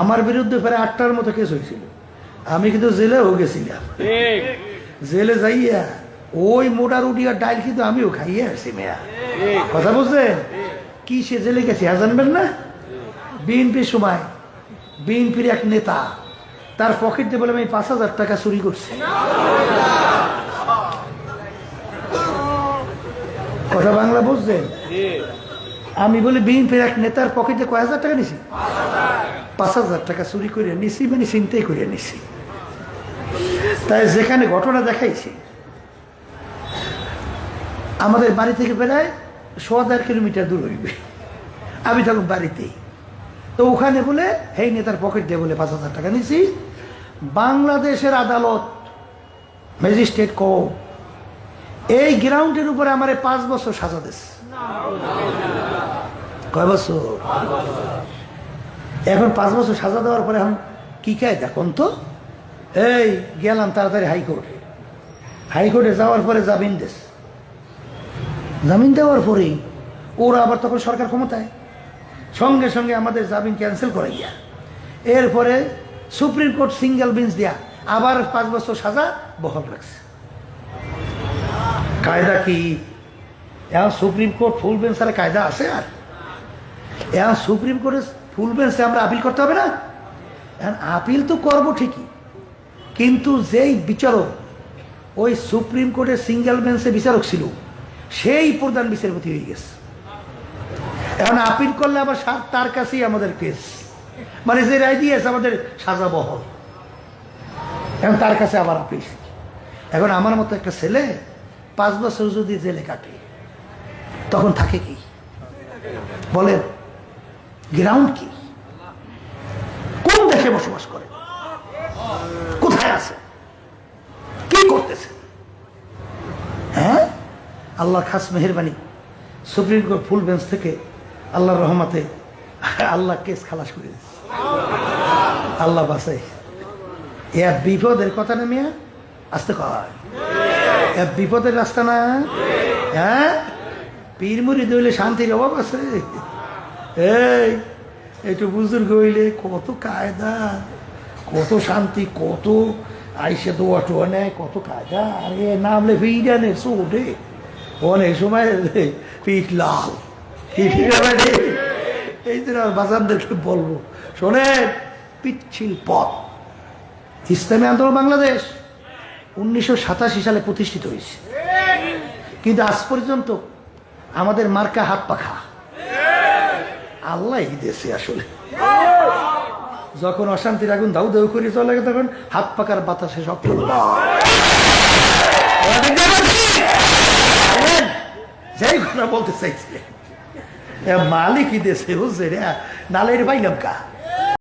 আমার বিরুদ্ধে প্রায় আটটার মতো কেস হয়েছিল। আমি কিন্তু জেলেও গেছিলাম। জেলে যাইয়া ওই মোটা রুটি আর ডাইল কিন্তু আমিও খাইয়ে আসছি মেয়া। কথা বুঝলেন? কি সে জেলে গেছে আর জানবেন না? বিএনপির সময় বিএনপির এক নেতা তার পকেট দিয়ে বলে আমি পাঁচ হাজার টাকা চুরি করছি। কথা বাংলা বুঝলেন? আমি বলি বিএনপির এক নেতার পকেটে কয় হাজার টাকা নিছি? পাঁচ হাজার টাকা চুরি করে নিছি মানে চিন্তাই করে নিছি। তাই যেখানে ঘটনা দেখাইছি, আমাদের বাড়ি থেকে প্রায় সোয়া দেড় কিলোমিটার দূর হইবে। আমি তখন বাড়িতেই। তো ওখানে বলে, হেই নেতার পকেট দিয়ে বলে, পাঁচ হাজার টাকা নিছি। বাংলাদেশের আদালত, ম্যাজিস্ট্রেট কো এই গ্রাউন্ডের উপরে আমার পাঁচ বছর সাজা দিস। কয় বছর? এখন পাঁচ বছর সাজা দেওয়ার পরে এখন কি খায় দেখুন তো? এই, গেলাম তাড়াতাড়ি হাইকোর্টে। হাইকোর্টে যাওয়ার পরে জামিন দেশ। জামিন দেওয়ার পরেই ওরা আবার তখন সরকার ক্ষমতায়। সঙ্গে সঙ্গে আমাদের জামিন ক্যান্সেল করে গিয়া। এরপরে সুপ্রিম কোর্ট সিঙ্গেল বেঞ্চ দিয়া আবার পাঁচ বছর সাজা বহল রাখছে। কায়দা কি? এখন সুপ্রিম কোর্ট ফুল বেঞ্চ আর কায়দা আছে আর? এখন সুপ্রিম কোর্টে ফুল বেঞ্চে আমরা আপিল করতে হবে না? আপিল তো করব ঠিকই, কিন্তু যেই বিচারক, ওই সুপ্রিম কোর্টের সিঙ্গেল বেঞ্চে বিচারক ছিল, সেই প্রধান বিচারপতি হয়ে গেছে। এখন আপিল করলে আবার তার কাছেই আমাদের কেস মানে যে রায় দিয়েছে, আমাদের সাজা বহল। এখন তার কাছে আবার আপিল। এখন আমার মতো একটা ছেলে পাঁচ বছর যদি জেলে কাটে, তখন থাকে কি? বলেন। গ্রাউন্ড কি? কোন দেশে বসবাস করে? কোথায় আছে? কি করতেছে? হ্যাঁ? আল্লাহ খাস মেহরবানি সুপ্রিম কোর্ট ফুল বেঞ্চ থেকে আল্লাহর রহমাতে আল্লাহ কেস খালাস করে দিচ্ছে আল্লাহ বাসাই এ বিপদের কথা না মিয়া? আসতে কয়। বিপদের রাস্তা না? হ্যাঁ? পীর মুড়ি দইলে শান্তির অভাব আছে। এই একটু বুজুর্গ হইলে কত কায়দা কত শান্তি কত আইসে দোয়া টোয়া নেয় কত কায়দা। আরে নামলে ফিরানের চোটে অনেক সময় পিঠ লাল। এই। জন্য বাজারদেরকে বলব শোনেন পিচ্ছিল পথ। ইসলামী আন্দোলন বাংলাদেশ উনিশশো সাতাশি সালে প্রতিষ্ঠিত হয়েছে। কিন্তু আজ পর্যন্ত আমাদের মার্কা হাত পাখা। আল্লাহ দেশে আসলে। যখন অশান্তির আগুন দাউ দাউ করে চলে গেছে তখন হাত পাকার বাতাসে সব যাই কথা বলতে চাইছে মালিক দেশে বুঝছে রে নালের ভাই কা